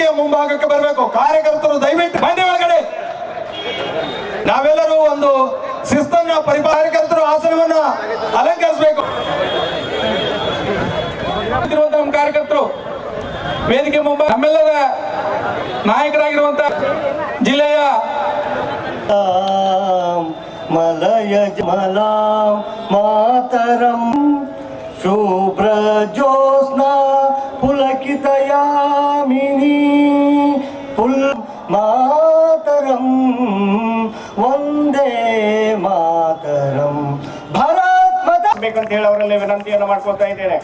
ವೇದಿಕೆಯ ಮುಂಭಾಗಕ್ಕೆ ಬರಬೇಕು. ಕಾರ್ಯಕರ್ತರು ದಯವಿಟ್ಟು ಬನ್ನಿ ಒಳಗಡೆ. ನಾವೆಲ್ಲರೂ ಒಂದು ಶಿಸ್ತನ್ನ ಪರಿಪಾಲ ಕಾರ್ಯಕರ್ತರು ಆಸನವನ್ನ ಅಲಂಕರಿಸಬೇಕು. ನಮ್ಮ ಕಾರ್ಯಕರ್ತರು, ವೇದಿಕೆ ಮುಂಭಾಗ ನಮ್ಮೆಲ್ಲರ ನಾಯಕರಾಗಿರುವಂತ ಜಿಲ್ಲೆಯ ಮಲಯ ಮಲಾ ಮಾತರಂ ಮಾತರಂ ಒಂದೇ ಮಾತರಂ. ಭಾರತ್ ಮಾತಾ ಬೇಕಂತ ಹೇಳಿ ಅವರಲ್ಲಿ ವಿನಂತಿಯನ್ನು ಮಾಡ್ಕೊತಾ ಇದ್ದೇನೆ.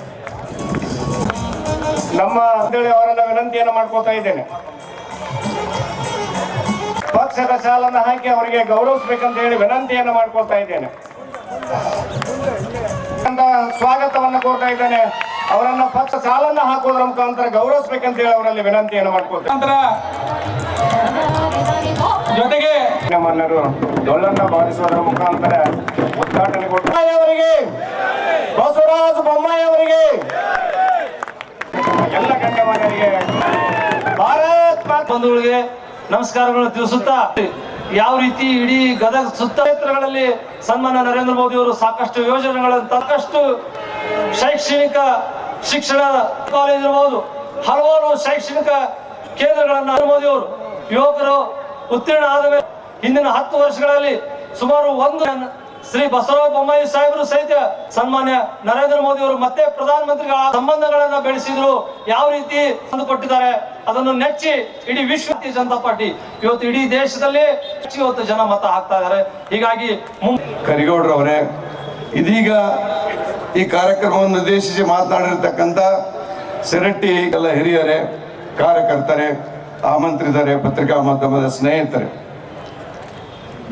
ನಮ್ಮ ಅಂತೇಳಿ ಅವರನ್ನ ವಿನಂತಿಯನ್ನು ಮಾಡ್ಕೋತಾ ಇದ್ದೇನೆ. ಪಕ್ಷದ ಸಾಲನ್ನ ಹಾಕಿ ಅವರಿಗೆ ಗೌರವಿಸ್ಬೇಕಂತ ಹೇಳಿ ವಿನಂತಿಯನ್ನು ಮಾಡ್ಕೊಳ್ತಾ ಇದ್ದೇನೆ. ಅಂತ ಸ್ವಾಗತವನ್ನು ಕೋರ್ತಾ ಇದ್ದೇನೆ. ಅವರನ್ನ ಪಕ್ಷ ಸಾಲನ್ನ ಹಾಕೋದ್ರ ಮುಖಾಂತರ ಗೌರವಿಸ್ಬೇಕಂತ ಹೇಳಿ ಅವರಲ್ಲಿ ವಿನಂತಿಯನ್ನು ಮಾಡ್ಕೊಳ್ತೇನೆ ನಮ್ಮನ್ನರು ಡೊಳ್ಳನ್ನ ಬಾರಿಸುವುದರ ಮುಖಾಂತರ ಉದ್ಘಾಟನೆ ಕೊಟ್ಟಿಗೆ ಅವರಿಗೆ! ಬಸವರಾಜ ಬೊಮ್ಮಾಯಿ ಅವರಿಗೆ! ಎಲ್ಲ ಗಣ್ಯಮಾನ್ಯರಿಗೆ ಭಾರತ್ ಮಾತಾ ಬಂಧುಗಳಿಗೆ ನಮಸ್ಕಾರಗಳನ್ನು ತಿಳಿಸುತ್ತಾ ಯಾವ ರೀತಿ ಇಡೀ ಗದಗ ಸುತ್ತ ಕ್ಷೇತ್ರಗಳಲ್ಲಿ ಸನ್ಮಾನ ನರೇಂದ್ರ ಮೋದಿ ಅವರು ಸಾಕಷ್ಟು ಯೋಜನೆಗಳನ್ನು ಸಾಕಷ್ಟು ಶೈಕ್ಷಣಿಕ ಶಿಕ್ಷಣ ಕಾಲೇಜ್ ಇರಬಹುದು ಹಲವಾರು ಶೈಕ್ಷಣಿಕ ಕೇಂದ್ರಗಳನ್ನು ನರೇಂದ್ರ ಮೋದಿ ಅವರು ಯುವಕರು ಉತ್ತೀರ್ಣ ಆದ ಮೇಲೆ ಹಿಂದಿನ ಹತ್ತು ವರ್ಷಗಳಲ್ಲಿ ಸುಮಾರು ಒಂದು ಶ್ರೀ ಬಸವರಾವ್ ಬೊಮ್ಮಾಯಿ ಸಾಹೇಬರು ಸಹಿತ ಸನ್ಮಾನ್ಯ ನರೇಂದ್ರ ಮೋದಿ ಅವರು ಮತ್ತೆ ಪ್ರಧಾನಮಂತ್ರಿಗಳ ಸಂಬಂಧಗಳನ್ನ ಬೆಳೆಸಿದ್ರು. ಯಾವ ರೀತಿ ಕೊಟ್ಟಿದ್ದಾರೆ ಅದನ್ನು ನೆಚ್ಚಿ ಇಡೀ ವಿಶ್ವ ಜನತಾ ಪಾರ್ಟಿ ಇವತ್ತು ಇಡೀ ದೇಶದಲ್ಲಿ ಇವತ್ತು ಜನ ಮತ ಹಾಕ್ತಾ ಇದ್ದಾರೆ. ಹೀಗಾಗಿ ಕರಿಗೌಡ್ರವರೇ ಇದೀಗ ಈ ಕಾರ್ಯಕ್ರಮವನ್ನು ಉದ್ದೇಶಿಸಿ ಮಾತನಾಡಿರ್ತಕ್ಕಂಥ ಸೆರಟ್ಟಿ ಎಲ್ಲ ಹಿರಿಯರೇ, ಕಾರ್ಯಕರ್ತರೇ ಆಮಂತ್ರಿತರೇ ಪತ್ರಿಕಾ ಮಾಧ್ಯಮದ ಸ್ನೇಹಿತರೆ.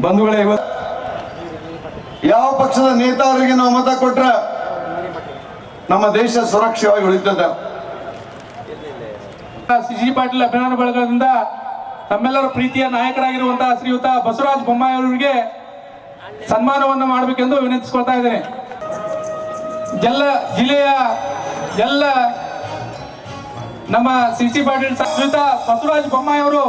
ಬಂಧುಗಳೇ ಇವತ್ತು ಯಾವ ಪಕ್ಷದ ನೇತಾರರಿಗೆ ನಾವು ಮತ ಕೊಟ್ರ ನಮ್ಮ ದೇಶ ಸುರಕ್ಷವಾಗಿ ಉಳಿತದ. ಸಿಜಿ ಪಾಟೀಲ್ ಅಭಿಮಾನ ಬಳಗದಿಂದ ನಮ್ಮೆಲ್ಲರ ಪ್ರೀತಿಯ ನಾಯಕರಾಗಿರುವಂತಹ ಶ್ರೀಯುತ ಬಸವರಾಜ ಬೊಮ್ಮಾಯಿ ಅವರಿಗೆ ಸನ್ಮಾನವನ್ನು ಮಾಡಬೇಕೆಂದು ವಿನಂತಿಸಿಕೊಳ್ತಾ ಇದ್ದೇನೆ. ಎಲ್ಲ ಜಿಲ್ಲೆಯ ಎಲ್ಲ ನಮ್ಮ ಸಿ ಸಿ ಪಾಟೀಲ್ ಶ್ರೀಯುತ ಬಸವರಾಜ್ ಬೊಮ್ಮಾಯಿ ಅವರು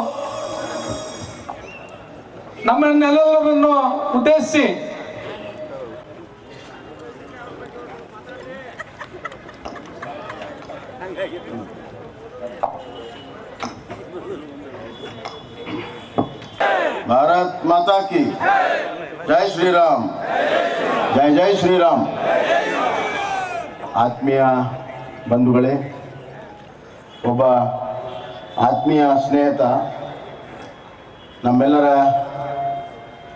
ನಮ್ಮನ್ನೆಲ್ಲರನ್ನು ಉದ್ದೇಶಿಸಿ. ಭಾರತ್ ಮಾತಾ ಕಿ ಜೈ ಶ್ರೀರಾಮ್. ಜೈ ಜೈ ಶ್ರೀರಾಮ್. ಆತ್ಮೀಯ ಬಂಧುಗಳೇ, ಒಬ್ಬ ಆತ್ಮೀಯ ಸ್ನೇಹಿತ, ನಮ್ಮೆಲ್ಲರ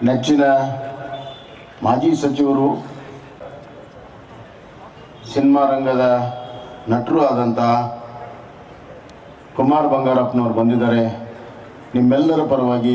ನೆಚ್ಚಿನ ಮಾಜಿ ಸಚಿವರು ಸಿನಿಮಾ ರಂಗದ ನಟರು ಆದಂಥ ಕುಮಾರ್ ಬಂಗಾರಪ್ಪನವರು ಬಂದಿದ್ದಾರೆ. ನಿಮ್ಮೆಲ್ಲರ ಪರವಾಗಿ